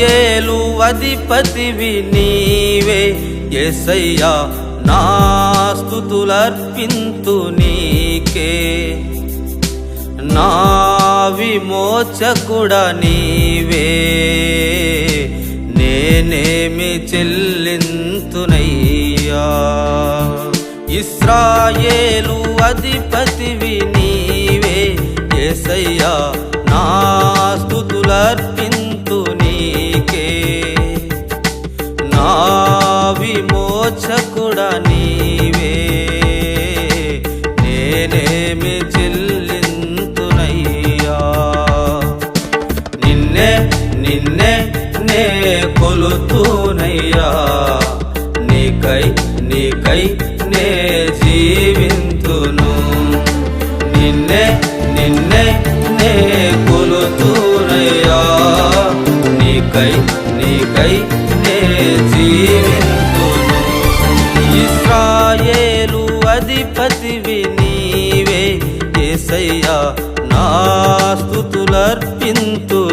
ఏలు అధిపతివి నీవే. ఎసయ్యా నా స్థుతులర్పింతు నీకే. నా విమోచకుడ నీవే. నేనేమి చెల్లింతునయ్యా. ఇస్రాయేలు అధిపతివి నీవే. ఎసయ్యా నా స్థుతులర్పింతు కొలుతూనయ్యా నీకై నీకై నే జీవింతును. నిన్నే నిన్నే నే కొలుతూనయ్యా. నీకై నీకై నే జీవింతును. ఇస్రాయేలు అధిపతివి నీవే. ఏసయ్యా నా స్థుతులర్పింతు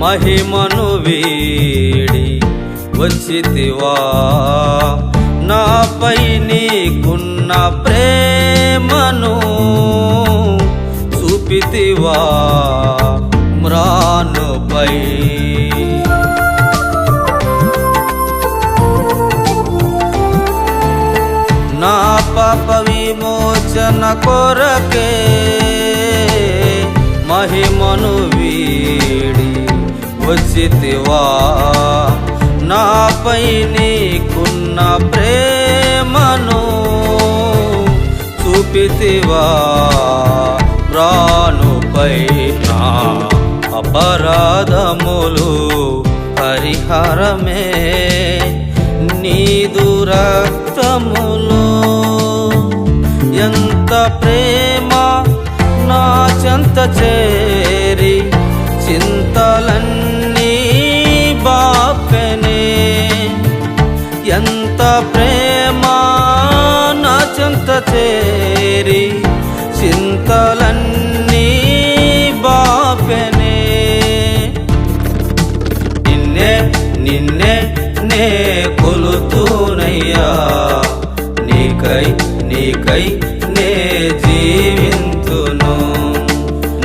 మహిమను వీడి వచ్చితివా నాపై నీకున్న ప్రేమను చూపితివా మ్రానుపై. నా పాప విమోచన కొరకే మహిమను వీడి వచ్చితివా? నాపై నీకున్న ప్రేమను చూపితివా? ప్రాణుపై నా అపరాధములు పరిహారమే నీదు రక్తములు ఎంత ప్రేమ నా చెంత చే ప్రేమ నా చెంత చేరి చింతలన్నీ బాపెనే. నిన్నే నిన్నే నే కొలుతూనయ్యా. నీకై నీకై నే జీవింతును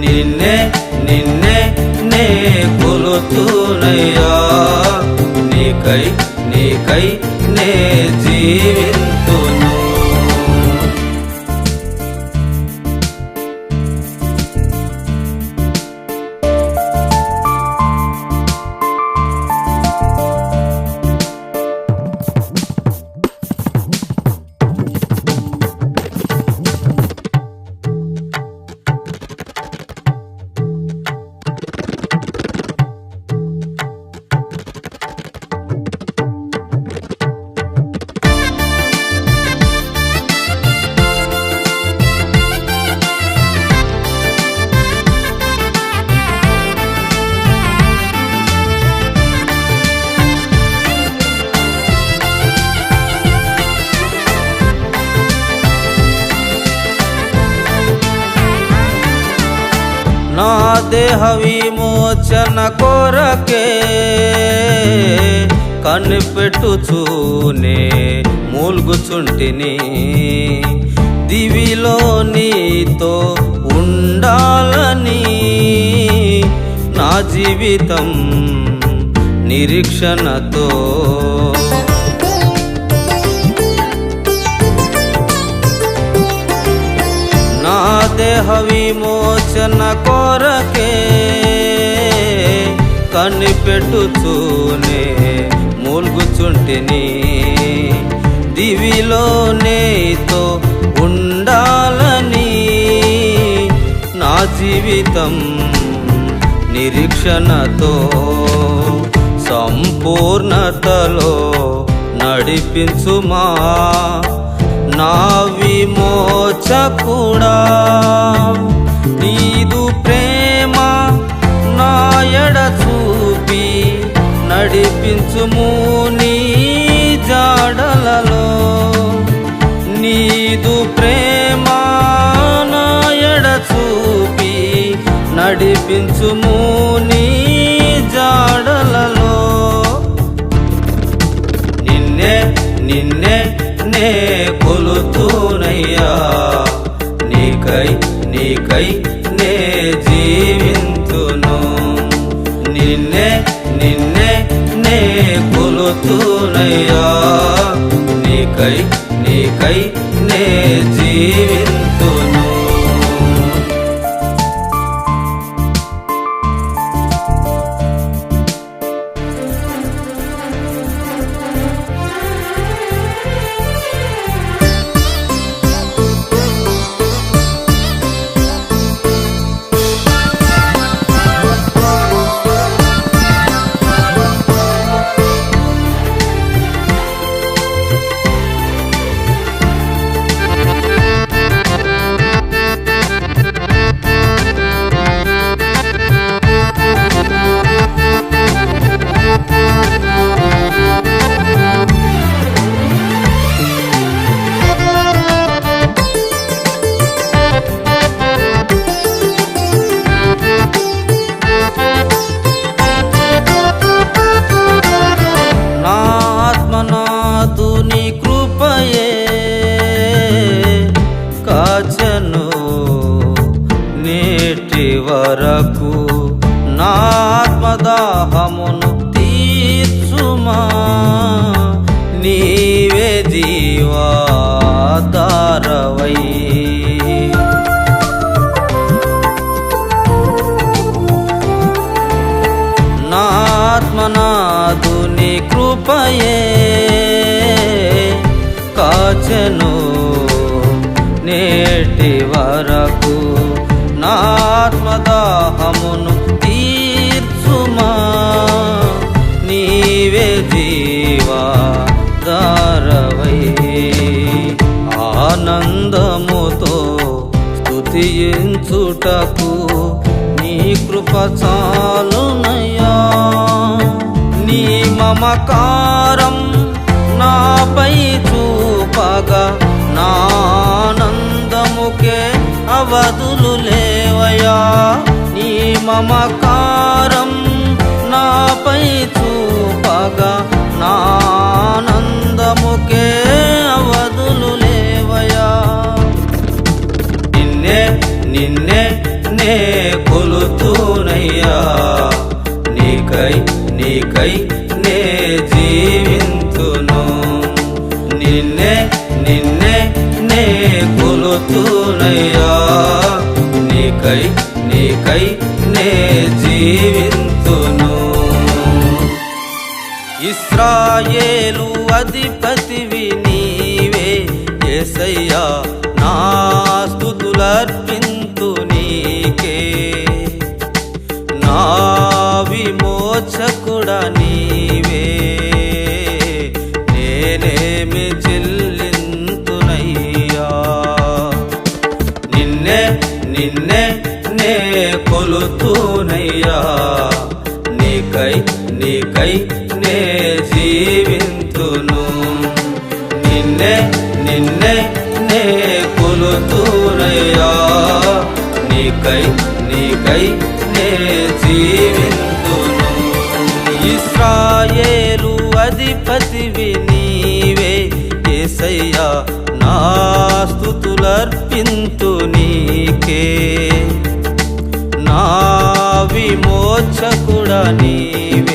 నిన్నే నిన్నే నే కొలుతూనయ్యా. నీకై నీకై నే జీవింతును దేహ విమోచన కొరకే కనిపెట్టుచూనే మూల్గుచుంటిని దివిలో నీతో ఉండాలని నా జీవితం నిరీక్షణతో దేహ కొరకే కనిపెట్టుచూనే మూల్గుచుంటిని. దివిలో నేతో ఉండాలని నా జీవితం నిరీక్షణతో సంపూర్ణతలో నడిపించుమా. నా విమోచకుడా? నీదు ప్రేమ నాయడ చూపి నడిపించుము నీ జాడలలో. నీదు ప్రేమ నాయడ చూపి నడిపించుము నీకై నీకై నే జీవింతును నిన్నే నిన్నే నే కొలుతూనయ్యా. నీకై నీకై నే జీవింతును దాహమును తీర్చుమా? నీవే జీవాధారవై. నాత్మనాథుని కృపయే. కాచెను నేటి వరకు నాత్మదాహమును నీవే జీవా దారవై. ఆనందముతో స్థుతించుటకు నీ కృప చాలునయ్యా. నీ మమకారం నాపై చూపగా నానందముకే అవధులు లేవయా నీ మమకారం నాపై నిన్నే నే కొలుతునయ్యా నీకై నీకై నే జీవింతును. ఇస్రాయేలు అధిపతివి నీవే ఏసయ్యా. నిన్నే జీవింతును. నిన్నే నిన్నే నే కొలుతురయ్యా. నీకై నీకై నే జీవింతును. ఇస్రాయేలు అధిపతివి నీవే. ఏసయ్యా నా స్థుతులర్పింతు నీకే. నా విమోచకుడ నీవే.